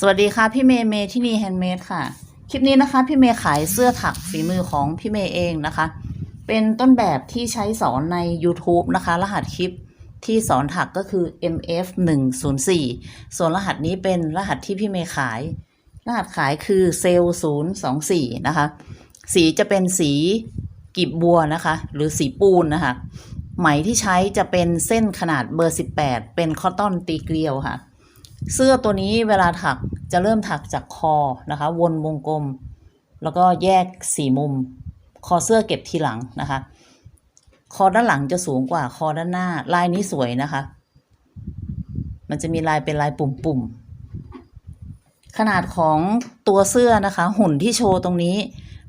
สวัสดีค่ะ พี่เมย์เมย์ที่นี่แฮนด์เมดค่ะ คลิปนี้นะคะ พี่เมย์ขายเสื้อถักฝีมือของพี่เมย์เองนะคะ เป็นต้นแบบที่ใช้สอนใน YouTube นะคะ รหัสคลิปที่สอนถักก็คือ MF 1 0 4ส่วนรหัสนี้เป็นรหัสที่พี่เมย์ขาย รหัสขายคือเซล0 2 4นะคะ สีจะเป็นสีกีบบัวนะคะ หรือสีปูนนะคะ ไหมที่ใช้จะเป็นเส้นขนาดเบอร์ 18 เป็นคอตตอนตีเกลียวค่ะ เสื้อตัวนี้เวลาถักจะเริ่มถักจากคอนะคะ วนวงกลม แล้วก็แยกสี่มุม คอเสื้อเก็บทีหลังนะคะ คอด้านหลังจะสูงกว่าคอด้านหน้า ลายนี้สวยนะคะ มันจะมีลายเป็นลายปุ่มๆขนาดของตัวเสื้อนะคะ หุ่นที่โชว์ตรงนี้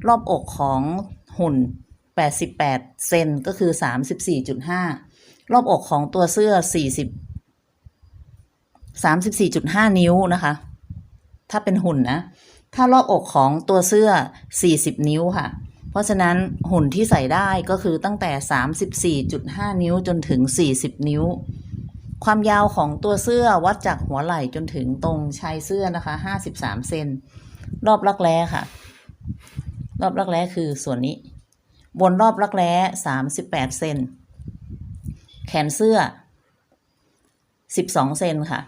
รอบอกของหุ่น 88 เซนก็คือ 34.5 รอบอกของตัวเสื้อ 40 34.5 นิ้วนะคะ ถ้าเป็นหุ่นนะ ถ้ารอบอกของตัวเสื้อ 40 นิ้วค่ะ เพราะฉะนั้นหุ่นที่ใส่ได้ก็คือตั้งแต่ 34.5 นิ้วจนถึง 40 นิ้ว ความยาวของตัวเสื้อวัดจากหัวไหล่จนถึงตรงชายเสื้อนะคะ 53 เซน รอบรักแร้ค่ะ รอบรักแร้คือส่วนนี้ บนรอบรักแร้ 38 เซน แขนเสื้อ 12 เซนค่ะ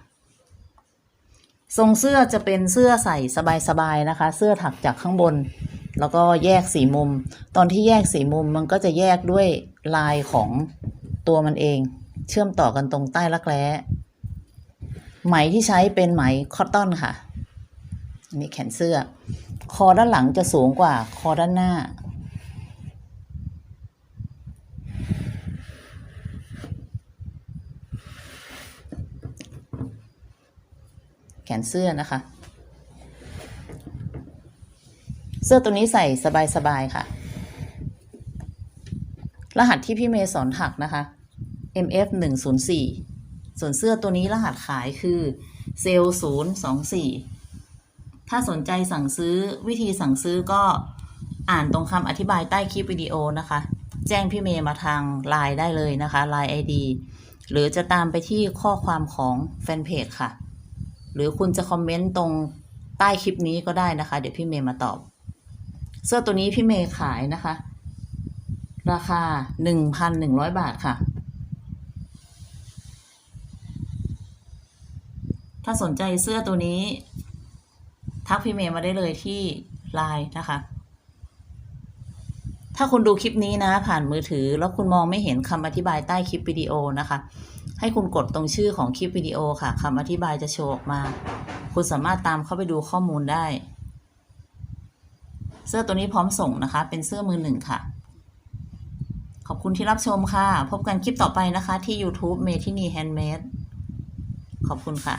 ทรงเสื้อจะเป็นเสื้อใส่สบายๆนะคะ เสื้อถักจากข้างบน แล้วก็แยกสีมุม ตอนที่แยกสีมุมมันก็จะแยกด้วยลายของตัวมันเอง เชื่อมต่อกันตรงใต้รักแร้ไหมที่ใช้เป็นไหมคอตตอนค่ะอันนี่แขนเสื้อ คอด้านหลังจะสูงกว่าคอด้านหน้า ขนเสื้อนะคะ เสื้อตัวนี้ใส่สบายๆค่ะ รหัสที่พี่เมย์สอนถักนะคะ MF 1 0 4ส่วนเสื้อตัวนี้รหัสขายคือเซล0 2 4ถ้าสนใจสั่งซื้อวิธีสั่งซื้อก็อ่านตรงคำอธิบายใต้คลิปวิดีโอนะคะ แจ้งพี่เมย์มาทางไลน์ได้เลยนะคะ Line ID หรือจะตามไปที่ข้อความของแฟนเพจค่ะ หรือคุณจะคอมเมนต์ตรงใต้คลิปนี้ก็ได้นะคะ เดี๋ยวพี่เมย์มาตอบ เสื้อตัวนี้พี่เมย์ขายนะคะ ราคาหนึ่งพันหนึ่งร้อยบาทค่ะ ถ้าสนใจเสื้อตัวนี้ ทักพี่เมย์มาได้เลยที่ไลน์นะคะ ถ้าคุณดูคลิปนี้นะ ผ่านมือถือ แล้วคุณมองไม่เห็นคำอธิบายใต้คลิปวิดีโอนะคะ ให้คุณกดตรงชื่อของคลิปวิดีโอค่ะคำอธิบายจะโชว์ออกมา คุณสามารถตามเข้าไปดูข้อมูลได้ เสื้อตัวนี้พร้อมส่งนะคะ เป็นเสื้อมือหนึ่งค่ะ ขอบคุณที่รับชมค่ะ พบกันคลิปต่อไปนะคะ ที่ YouTube เมทินีแฮนด์เมดขอบคุณค่ะ